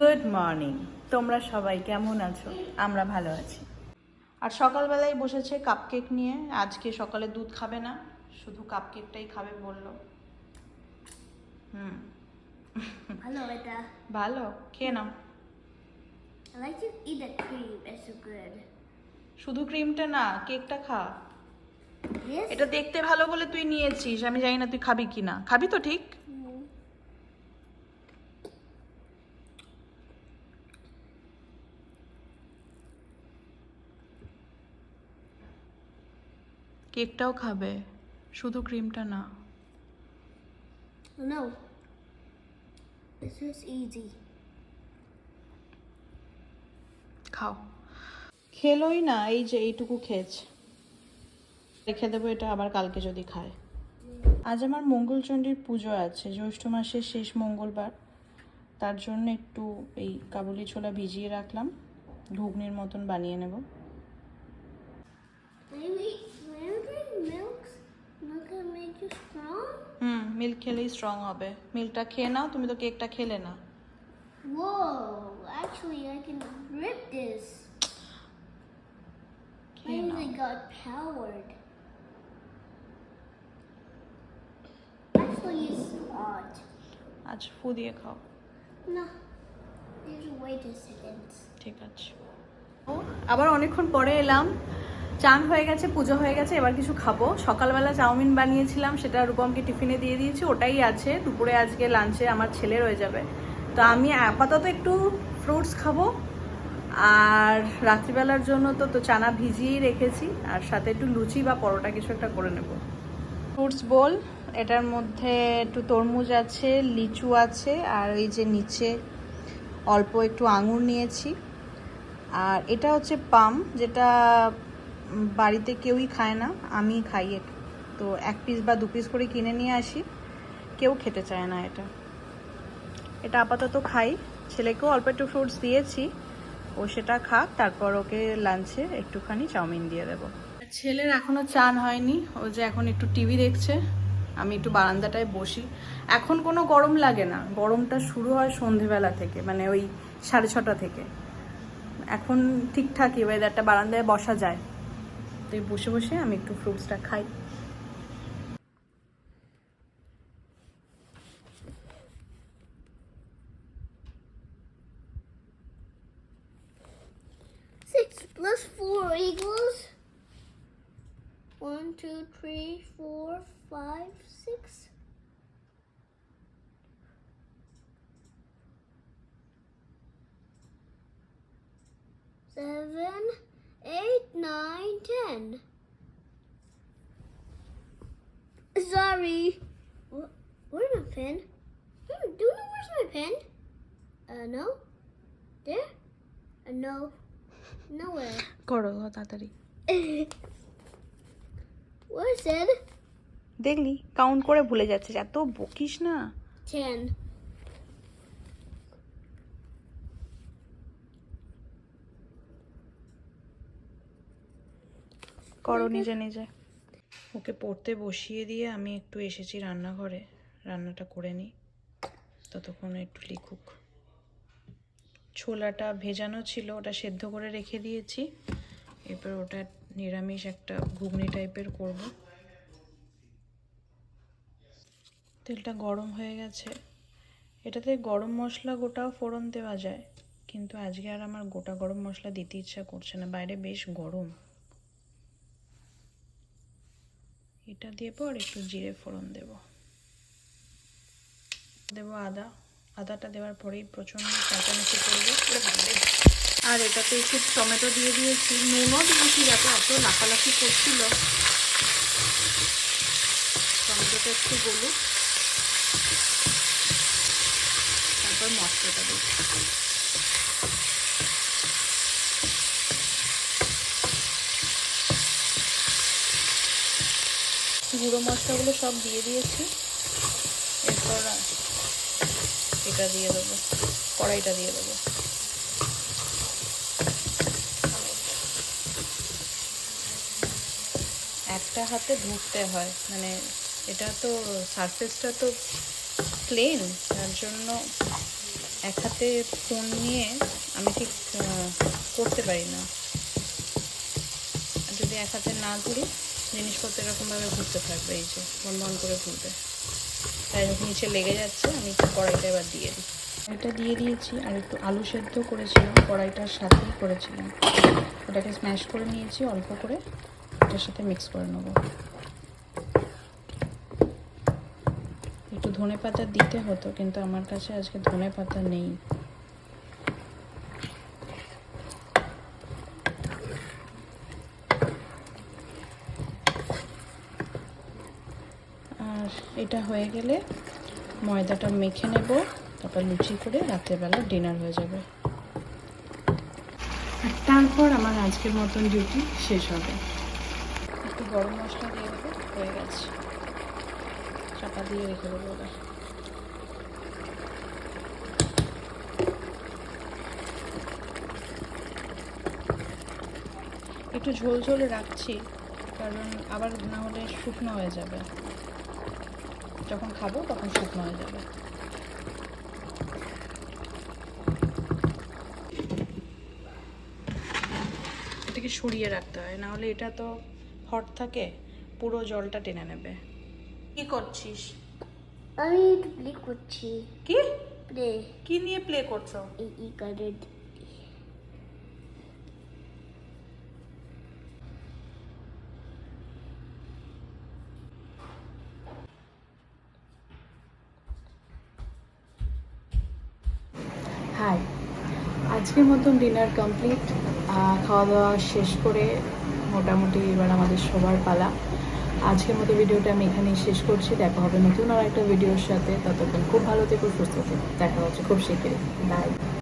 Morning তোমরা সবাই কেমন আছো? আমরা ভালো আছি। আর সকালবেলায় বসেছে কাপকেক নিয়ে। আজকে সকালে দুধ খাবে না শুধু কাপকেকটাই খাবে বলল। হুম। Hello, Ida. ভালো খেয়ে নাও। I like to eat the cream. It's so good. শুধু ক্রিমটা না কেকটা খা। এটা দেখতে ভালো বলে তুই নিয়েছিস আমি জানি না তুই খাবি কি না খাবি তো ঠিক? কেকটাও খাবে। শুধু ক্রিমটা না। No. This is easy. খাও। খেলোই না এই যে এইটুকু খেয়েছে। রেখে দেবো এটা আবার কালকে যদি খায়। আজ আমার মঙ্গলচণ্ডীর পুজো আছে জ্যৈষ্ঠ মাসের শেষ মঙ্গলবার। তার জন্য একটু এই কাবুলি ছোলা ভিজিয়ে রাখলাম। ঘুগনির মতন বানিয়ে নেব। হুম মিল্ক খেলেই স্ট্রং হবে। মিল্কটা খেয়ে নাও তুমি তো কেকটা খেলে না। ও actually I can rip this keenly খাও। না ঠিক আছে। আবার অনেকক্ষণ পরে এলাম। চান হয়ে গেছে, পুজো হয়ে গেছে, এবার কিছু খাব। সকালবেলা চাউমিন বানিয়েছিলাম, সেটা রূপমকে টিফিনে দিয়ে দিয়েছি, ওটাই আছে। দুপুরে আজকে লাঞ্চে আমার ছেলে রয়ে যাবে। তো আমি আপাতত একটু ফ্রুটস খাব, আর রাত্রিবেলার জন্য তো তো চানা ভিজিয়েই রেখেছি, আর সাথে একটু লুচি বা পরোটা কিছু একটা করে নেব। ফ্রুটস বোল এটার মধ্যে একটু তরমুজ আছে, লিচু আছে, আর এই যে নিচে অল্প একটু আঙুর নিয়েছি। আর এটা হচ্ছে পাম, যেটা বাড়িতে কেউই খায় না আমি খাই। তো এক পিস বা দু পিস করে কিনে নিয়ে আসি, কেউ খেতে চায় না এটা। এটা আপাতত খাই, ছেলেকেও অল্প একটু ফ্রুটস দিয়েছি, ও সেটা খাক, তারপর ওকে লাঞ্চে একটুখানি চাউমিন দিয়ে দেবো। ছেলের এখনও চান হয়নি, ও যে এখন একটু টিভি দেখছে, আমি একটু বারান্দাটায় বসি। এখন কোনো গরম লাগে না, গরমটা শুরু হয় সন্ধেবেলা থেকে মানে ওই সাড়ে ছটা থেকে। এখন ঠিকঠাকই ওয়েদারটা বারান্দায় বসা যায়। তো এই বসে বসে আমি একটু ফ্রুটসটা খাই Six plus four equals one, two, three, four, five, six. Seven, Eight, nine, ten. Sorry. Where's my pen? Hmm, do you know where's my pen? Uh, no. There? Uh, no. Nowhere. করো তাড়াতাড়ি What is it? দেখলি count করে ভুলে যাচ্ছিস এত বকিস না Ten. করো নিজে নিজে। ওকে পড়তে বসিয়ে দিয়ে আমি একটু এসেছি রান্নাঘরে। রান্নাটা করে নিই। ততক্ষণ একটু লিখুক। ছোলাটা ভেজানো ছিল ওটা সেদ্ধ করে রেখে দিয়েছি। এরপর ওটা নিরামিষ একটা ঘুগনি টাইপের করব। তেলটা গরম হয়ে গেছে। এটাতে গরম মশলা গোটাও ফোড়ন দেওয়া যায়। কিন্তু আজকে আর আমার গোটা গরম মশলা দিতে ইচ্ছা করছে না। বাইরে বেশ গরম। এটা দিয়ে পর একটু জিরে ফোড়ন দেব। দেব আদা। আদাটা দেওয়ার পরেই প্রচণ্ড চাচামেচি করব। আর এটাতে একটু টমেটো দিয়ে দিয়েছি। নুনও দিয়েছি যাতে অত লাফালাফি করছিল। টমেটোটা একটু গলুক। তারপর মশলাটা দেবো গুঁড়ো মশলাগুলো সব দিয়ে দিয়েছি। এরপর এটা দিয়ে দেবো, কড়াইটা দিয়ে দেবো। একটা হাতে ধরতে হয় মানে এটা তো সারফেসটা তো প্লেন তার জন্য এক হাতে ফোন নিয়ে আমি ঠিক করতে পারি না। যদি এক হাতে না ধরি জিনিসপত্র এরকমভাবে ঘুরতে থাকবে, এই যে বন বন করে ঘুরবে। তাই যখন নিচে লেগে যাচ্ছে, আমি একটু কড়াইটা এবার দিয়ে দিই। এটা দিয়ে দিয়েছি আর একটু আলু সেদ্ধ করেছিলাম, কড়াইটার সাথেই করেছিলাম। ওটাকে স্ম্যাশ করে নিয়েছি, অল্প করে এটার সাথে মিক্স করে নেব। একটু ধনে পাতা দিতে হতো, কিন্তু আমার কাছে আজকে ধনে পাতা নেই। আর এটা হয়ে গেলে ময়দাটা মেখে নেব, তারপর লুচি করে রাত্রেবেলা ডিনার হয়ে যাবে। আর তারপর আমার আজকের মতন ডিউটি শেষ হবে। একটু গরম মশলা দিয়ে দেবো, হয়ে গেছে। চাপা দিয়ে রেখে দেবো ওটা একটু ঝোল ঝোল রাখছি, কারণ আবার না হলে শুকনো হয়ে যাবে। যখন খাব তখন শুকনো হয়ে যাবে। এটাকে সরিয়ে রাখতে হয় নাহলে এটা তো হট থাকে পুরো জলটা টেনে নেবে। কি করছিস? আমি প্লে করছি। কি? প্লে কি নিয়ে প্লে করছ? এই ই কার্ডের হাই আজকের মতন ডিনার কমপ্লিট খাওয়া দাওয়া শেষ করে মোটামুটি এবার আমাদের সবার পালা। আজকের মতো ভিডিওটা আমি এখানেই শেষ করছি। দেখা হবে নতুন আর একটা ভিডিওর সাথে। ততক্ষণ খুব ভালো থেকো, সুস্থ থেকো। দেখা হচ্ছে খুব শিখে বাই